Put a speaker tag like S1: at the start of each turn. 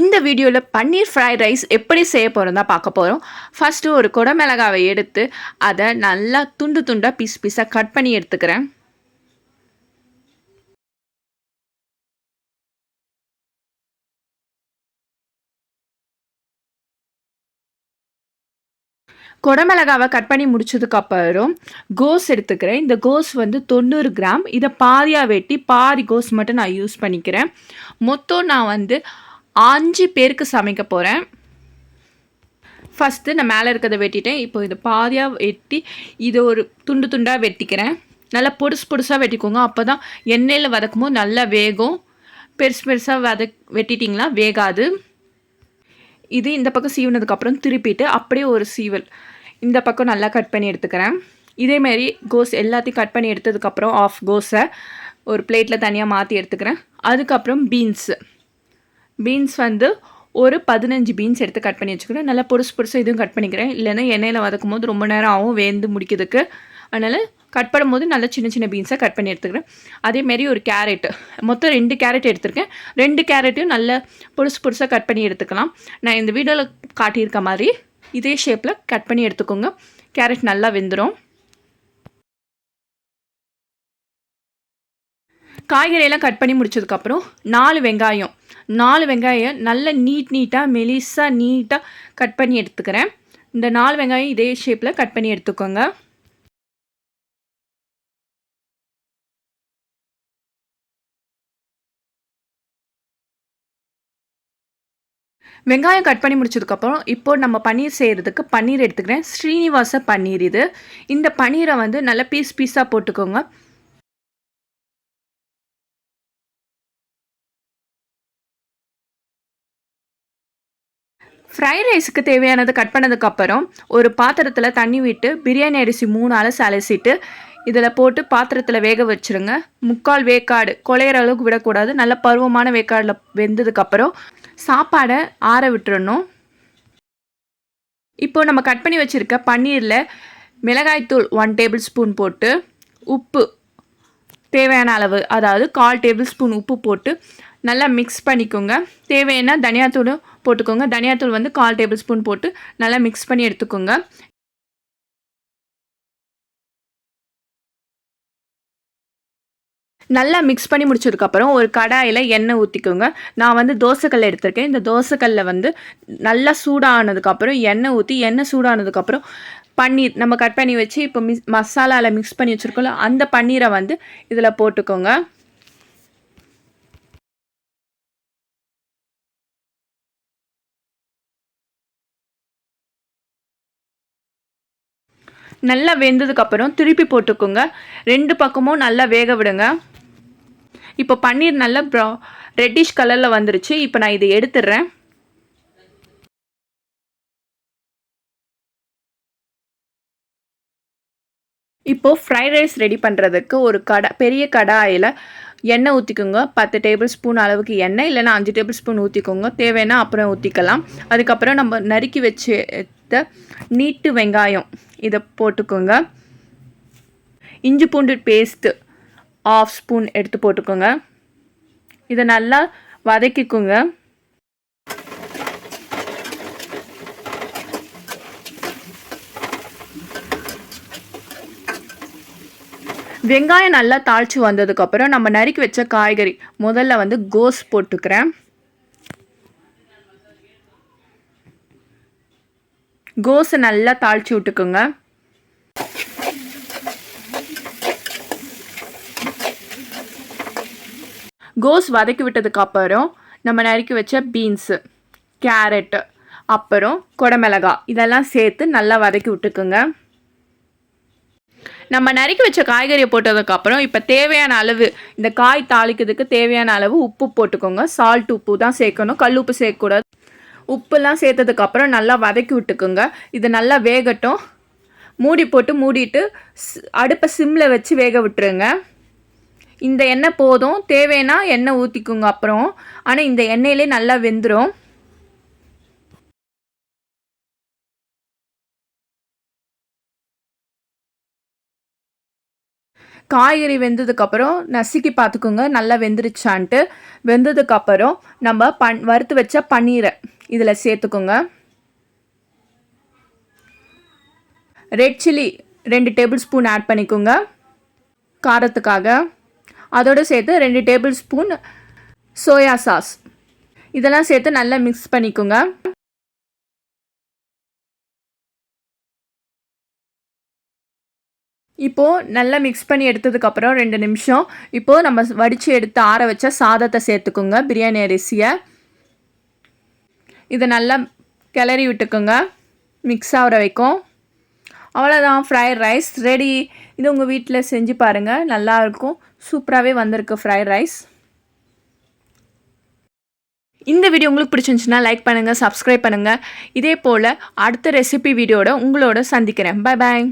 S1: இந்த வீடியோவில் பன்னீர் fried rice எப்படி செய்ய போகிறோம் தான் பார்க்க போகிறோம் ஃபஸ்ட்டு ஒரு குடமிளகாவை எடுத்து அதை நல்லா துண்டு துண்டாக பீஸ் பீஸாக கட் பண்ணி எடுத்துக்கிறேன். குடமிளகாவை கட் பண்ணி முடிச்சதுக்கப்புறம் கோஸ் எடுத்துக்கிறேன். இந்த கோஸ் வந்து தொண்ணூறு கிராம். இதை பாதியாக வெட்டி பாதி கோஸ் மட்டும் நான் யூஸ் பண்ணிக்கிறேன். மொத்தம் நான் வந்து அஞ்சு பேருக்கு சமைக்க போகிறேன் ஃபஸ்ட்டு நான் மேலே இருக்கிறத வெட்டிட்டேன். இப்போ இதை பாதியாக வெட்டி இதை ஒரு துண்டு துண்டாக வெட்டிக்கிறேன். நல்லா பொடுசு பொடுசாக வெட்டிக்கோங்க. அப்போ தான் எண்ணெயில் வதக்கும் போது நல்லா வேகும். பெருசு பெருசாக வத வெட்டிட்டிங்களா? வேகாது. இது இந்த பக்கம் சீவினதுக்கப்புறம் திருப்பிட்டு அப்படியே ஒரு சீவல். இந்த பக்கம் நல்லா கட் பண்ணி எடுத்துக்கிறேன். இதேமாரி கோஸ் எல்லாத்தையும் கட் பண்ணி எடுத்ததுக்கப்புறம் ஆஃப் கோஸை ஒரு பிளேட்டில் தனியாக மாற்றி எடுத்துக்கிறேன். அதுக்கப்புறம் பீன்ஸு பீன்ஸ் வந்து ஒரு பதினஞ்சு பீன்ஸ் எடுத்து கட் பண்ணி வச்சுக்கிறேன் நல்லா பொருசு பொருசு இதுவும் கட் பண்ணிக்கிறேன். இல்லைன்னா எண்ணெயில் வதக்கும் போது ரொம்ப நேரம் ஆகும் வேந்து முடிக்கிறதுக்கு. அதனால் கட் பண்ணும்போது நல்லா சின்ன சின்ன பீன்ஸை கட் பண்ணி எடுத்துக்கிறேன். அதேமாரி ஒரு கேரட்டு மொத்தம் ரெண்டு கேரட் எடுத்திருக்கேன். ரெண்டு கேரட்டையும் நல்லா பொருசு பொருசாக கட் பண்ணி எடுத்துக்கலாம். நான் இந்த வீடியோவில் காட்டியிருக்க மாதிரி இதே ஷேப்பில் கட் பண்ணி எடுத்துக்கோங்க. கேரட் நல்லா வெந்துடும் காய்கறியெல்லாம் கட் பண்ணி முடிச்சதுக்கப்புறம் நாலு வெங்காயம். நாலு வெங்காயம் நல்ல நீட் நீட்டாக மெலிசாக நீட்டாக கட் பண்ணி எடுத்துக்கிறேன். இந்த நாலு வெங்காயம் இதே ஷேப்பில் கட் பண்ணி எடுத்துக்கோங்க. வெங்காயம் கட் பண்ணி முடிச்சதுக்கப்புறம் இப்போ நம்ம பன்னீர் செய்கிறதுக்கு பன்னீர் எடுத்துக்கிறேன். ஸ்ரீனிவாச பன்னீர் இது. இந்த பன்னீரை வந்து நல்லா பீஸ் பீஸாக போட்டுக்கோங்க. ஃப்ரைட் ரைஸுக்கு தேவையானது கட் பண்ணதுக்கப்புறம் ஒரு பாத்திரத்தில் தண்ணி விட்டு பிரியாணி அரிசி மூணு அலசு அலசிட்டு இதில் போட்டு பாத்திரத்தில் வேக வச்சுருங்க. முக்கால் வேக்காடு குலையிற அளவுக்கு விடக்கூடாது. நல்ல பருவமான வேக்காடில் வெந்ததுக்கப்புறம் சாப்பாடை ஆற விட்டுறணும். இப்போ நம்ம கட் பண்ணி வச்சுருக்க பன்னீரில் மிளகாய்த்தூள் ஒன் டேபிள் ஸ்பூன் போட்டு உப்பு தேவையான அளவு அதாவது கால் டேபிள் ஸ்பூன் உப்பு போட்டு நல்லா மிக்ஸ் பண்ணிக்கோங்க. தேவையான தனியாத்தூளும் போட்டுக்கோங்க. தனியாத்தூள் வந்து கால் டேபிள் ஸ்பூன் போட்டு நல்லா மிக்ஸ் பண்ணி எடுத்துக்கோங்க. நல்லா மிக்ஸ் பண்ணி முடிச்சதுக்கப்புறம் ஒரு கடாயில் எண்ணெய் ஊற்றிக்கோங்க நான் வந்து தோசைக்கல் எடுத்திருக்கேன். இந்த தோசைக்கல்லில் வந்து நல்லா சூடானதுக்கப்புறம் எண்ணெய் ஊற்றி எண்ணெய் சூடானதுக்கப்புறம் பன்னீர் நம்ம கட் பண்ணி வச்சு இப்போ மிஸ் மசாலாவில் மிக்ஸ் பண்ணி வச்சுருக்கோம்ல அந்த பன்னீரை வந்து இதில் போட்டுக்கோங்க. நல்லா வெந்ததுக்கப்புறம் திருப்பி போட்டுக்கோங்க. ரெண்டு பக்கமும் நல்லா வேக விடுங்க. இப்போ பன்னீர் நல்லா ப்ரா ரெட்டிஷ் கலரில் வந்துருச்சு. இப்போ நான் இதை எடுத்துடுறேன் இப்போது ஃப்ரைட் ரைஸ் ரெடி பண்ணுறதுக்கு ஒரு கடை பெரிய கடாயில் எண்ணெய் ஊற்றிக்கோங்க பத்து டேபிள் ஸ்பூன் அளவுக்கு எண்ணெய் இல்லைனா அஞ்சு டேபிள் ஸ்பூன் ஊற்றிக்கோங்க தேவைன்னா அப்புறம் ஊற்றிக்கலாம் அதுக்கப்புறம் நம்ம நறுக்கி வச்சு எடுத்த நீட்டு வெங்காயம் இதை போட்டுக்கோங்க. இஞ்சி பூண்டு பேஸ்ட்டு ஆஃப் ஸ்பூன் எடுத்து போட்டுக்கோங்க. இதை நல்லா வதக்கிக்கோங்க. வெங்காயம் நல்லா தாளித்து வந்ததுக்கப்புறம் நம்ம நறுக்கி வச்ச காய்கறி. முதல்ல வந்து கோஸ் போட்டுக்கிறேன். கோஸை நல்லா தாளித்து விட்டுக்குங்க. கோஸ் வதக்கி விட்டதுக்கப்புறம் நம்ம நறுக்கி வச்ச பீன்ஸு கேரட்டு அப்புறம் கொடமிளகா இதெல்லாம் சேர்த்து நல்லா வதக்கி விட்டுக்குங்க. நம்ம நறுக்கி வச்ச காய்கறியை போட்டதுக்கப்புறம் இப்போ தேவையான அளவு இந்த காய் தாளிக்கிறதுக்கு தேவையான அளவு உப்பு போட்டுக்கோங்க. சால்ட் உப்பு தான் சேர்க்கணும். கல் உப்பு சேர்க்கக்கூடாது. உப்புலாம் சேர்த்ததுக்கப்புறம் நல்லா வதக்கி விட்டுக்குங்க. இது நல்லா வேகட்டும். மூடி போட்டு மூடிட்டு அடுப்பை சிம்மில் வச்சு வேக விட்டுருங்க. இந்த எண்ணெய் போதும். தேவைன்னா எண்ணெய் ஊற்றிக்குங்க அப்புறம். ஆனால் இந்த எண்ணெயிலே நல்லா வெந்துடும் காய்கறி வெந்ததுக்கப்புறம் நசுக்கி பார்த்துக்கோங்க நல்லா வெந்துருச்சான்ட்டு. வெந்ததுக்கப்புறம் நம்ம பன் வறுத்து வச்ச பன்னீரை இதில் சேர்த்துக்கோங்க. ரெட் சில்லி ரெண்டு டேபிள் ஸ்பூன் ஆட் பண்ணிக்கோங்க. காரத்துக்காக. அதோடு சேர்த்து ரெண்டு டேபிள் ஸ்பூன் சோயா சாஸ் இதெல்லாம் சேர்த்து நல்லா மிக்ஸ் பண்ணிக்கோங்க. இப்போது நல்லா மிக்ஸ் பண்ணி எடுத்ததுக்கப்புறம் ரெண்டு நிமிஷம். இப்போது நம்ம வடித்து எடுத்து ஆற வச்ச சாதத்தை சேர்த்துக்குங்க பிரியாணி அரிசியை. இதை நல்லா கிளறி விட்டுக்குங்க. மிக்ஸ் ஆகிற வைக்கும். அவ்வளோதான் ஃப்ரைட் ரைஸ் ரெடி இது உங்கள் வீட்டில் செஞ்சு பாருங்கள் நல்லாயிருக்கும் சூப்பராகவே வந்திருக்கு ஃப்ரைட் ரைஸ் இந்த வீடியோ உங்களுக்கு பிடிச்சிருந்துச்சுன்னா லைக் பண்ணுங்கள் சப்ஸ்கிரைப் பண்ணுங்கள் இதே போல் அடுத்த ரெசிபி வீடியோட உங்களோட சந்திக்கிறேன். பாய் பாய்